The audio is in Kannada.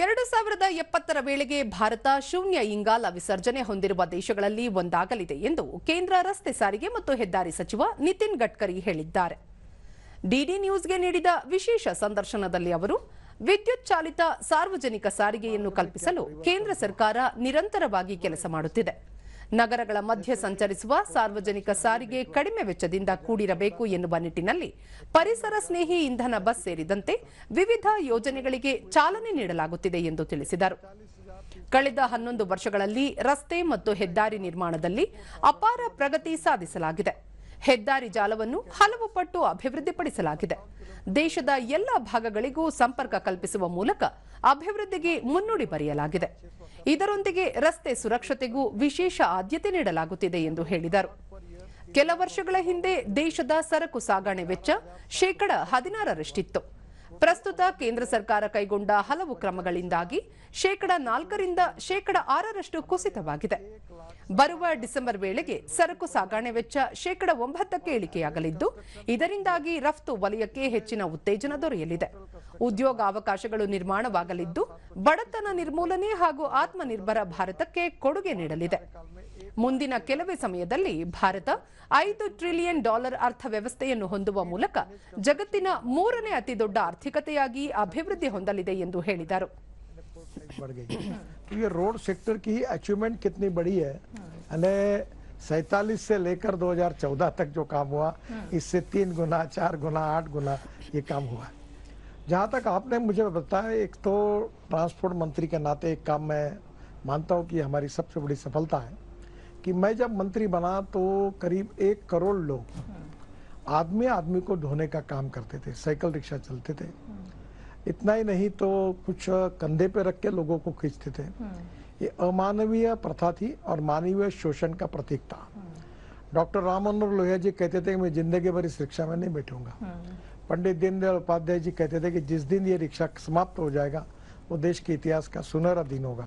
ಎರಡು ಸಾವಿರದ ಎಪ್ಪತ್ತರ ವೇಳೆಗೆ ಭಾರತ ಶೂನ್ಯ ಇಂಗಾಲ ವಿಸರ್ಜನೆ ಹೊಂದಿರುವ ದೇಶಗಳಲ್ಲಿ ಒಂದಾಗಲಿದೆ ಎಂದು ಕೇಂದ್ರ ರಸ್ತೆ ಸಾರಿಗೆ ಮತ್ತು ಹೆದ್ದಾರಿ ಸಚಿವ ನಿತಿನ್ ಗಡ್ಕರಿ ಹೇಳಿದ್ದಾರೆ. ಡಿಡಿ ನ್ಯೂಸ್ಗೆ ನೀಡಿದ ವಿಶೇಷ ಸಂದರ್ಶನದಲ್ಲಿ ಅವರು, ವಿದ್ಯುತ್ ಚಾಲಿತ ಸಾರ್ವಜನಿಕ ಸಾರಿಗೆಯನ್ನು ಕಲ್ಪಿಸಲು ಕೇಂದ್ರ ಸರ್ಕಾರ ನಿರಂತರವಾಗಿ ಕೆಲಸ ಮಾಡುತ್ತಿದೆ. ನಗರಗಳ ಮಧ್ಯೆ ಸಂಚರಿಸುವ ಸಾರ್ವಜನಿಕ ಸಾರಿಗೆ ಕಡಿಮೆ ವೆಚ್ಚದಿಂದ ಕೂಡಿರಬೇಕು ಎನ್ನುವ ನಿಟ್ಟಿನಲ್ಲಿ ಪರಿಸರ ಸ್ನೇಹಿ ಇಂಧನ ಬಸ್ ಸೇರಿದಂತೆ ವಿವಿಧ ಯೋಜನೆಗಳಿಗೆ ಚಾಲನೆ ನೀಡಲಾಗುತ್ತಿದೆ ಎಂದು ತಿಳಿಸಿದರು. ಕಳೆದ ಹನ್ನೊಂದು ವರ್ಷಗಳಲ್ಲಿ ರಸ್ತೆ ಮತ್ತು ಹೆದ್ದಾರಿ ನಿರ್ಮಾಣದಲ್ಲಿ ಅಪಾರ ಪ್ರಗತಿ ಸಾಧಿಸಲಾಗಿದೆ. ಹೆದ್ದಾರಿ ಜಾಲವನ್ನು ಹಲವು ಪಟ್ಟು ಅಭಿವೃದ್ಧಿಪಡಿಸಲಾಗಿದೆ. ದೇಶದ ಎಲ್ಲ ಭಾಗಗಳಿಗೂ ಸಂಪರ್ಕ ಕಲ್ಪಿಸುವ ಮೂಲಕ ಅಭಿವೃದ್ಧಿಗೆ ಮುನ್ನುಡಿ ಬರೆಯಲಾಗಿದೆ. ಇದರೊಂದಿಗೆ ರಸ್ತೆ ಸುರಕ್ಷತೆಗೂ ವಿಶೇಷ ಆದ್ಯತೆ ನೀಡಲಾಗುತ್ತಿದೆ ಎಂದು ಹೇಳಿದರು. ಕೆಲ ವರ್ಷಗಳ ಹಿಂದೆ ದೇಶದ ಸರಕು ಸಾಗಣೆ ವೆಚ್ಚ ಶೇಕಡ ಹದಿನಾರರಷ್ಟಿತ್ತು. ಪ್ರಸ್ತುತ ಕೇಂದ್ರ ಸರ್ಕಾರ ಕೈಗೊಂಡ ಹಲವು ಕ್ರಮಗಳಿಂದಾಗಿ ಶೇಕಡ ನಾಲ್ಕರಿಂದ ಶೇಕಡ ಆರರಷ್ಟು ಕುಸಿತವಾಗಿದೆ. ಬರುವ ಡಿಸೆಂಬರ್ ವೇಳೆಗೆ ಸರಕು ಸಾಗಣೆ ವೆಚ್ಚ ಶೇಕಡ ಒಂಬತ್ತಕ್ಕೆ ಇಳಿಕೆಯಾಗಲಿದ್ದು, ಇದರಿಂದಾಗಿ ರಫ್ತು ವಲಯಕ್ಕೆ ಹೆಚ್ಚಿನ ಉತ್ತೇಜನ ದೊರೆಯಲಿದೆ. ಉದ್ಯೋಗಾವಕಾಶಗಳು ನಿರ್ಮಾಣವಾಗಲಿದ್ದು, ಬಡತನ ನಿರ್ಮೂಲನೆ ಹಾಗೂ ಆತ್ಮನಿರ್ಭರ ಭಾರತಕ್ಕೆ ಕೊಡುಗೆ ನೀಡಲಿದೆ. ಮುಂದಿನ ಕೆಲವೇ ಸಮಯದಲ್ಲಿ ಭಾರತ ಐದು ಟ್ರಿಲಿಯನ್ ಡಾಲರ್ ಅರ್ಥವ್ಯವಸ್ಥೆಯನ್ನು ಹೊಂದುವ ಮೂಲಕ ಜಗತ್ತಿನ ಮೂರನೇ ಅತಿದೊಡ್ಡ ಆರ್ಥಿಕತೆಯಾಗಿ ಅಭಿವೃದ್ಧಿ ಹೊಂದಲಿದೆ ಎಂದು ಹೇಳಿದರು बढ़ गई तो ये रोड सेक्टर की अचीवमेंट कितनी बड़ी है यानी सैतालीस से लेकर 2014 तक जो काम हुआ इससे तीन गुना चार गुना आठ गुना ये काम हुआ जहाँ तक आपने मुझे बताया एक तो ट्रांसपोर्ट मंत्री के नाते एक काम मैं मानता हूँ कि हमारी सबसे बड़ी सफलता है कि मैं जब मंत्री बना तो करीब एक करोड़ लोग आदमी आदमी को ढोने का काम करते थे, साइकिल रिक्शा चलते थे। इतना ही नहीं तो कुछ कंधे पे रख के लोगों को खींचते थे। ये अमानवीय प्रथा थी और मानवीय शोषण का प्रतीक था। डॉक्टर राम मनोहर लोहिया जी कहते थे कि मैं ज़िंदगी भर इस रिक्शा में नहीं बैठूँगा। पंडित दीनदयाल उपाध्याय जी कहते थे कि जिस दिन ये रिक्शा समाप्त हो जाएगा, वो देश के इतिहास का सुनहरा दिन होगा।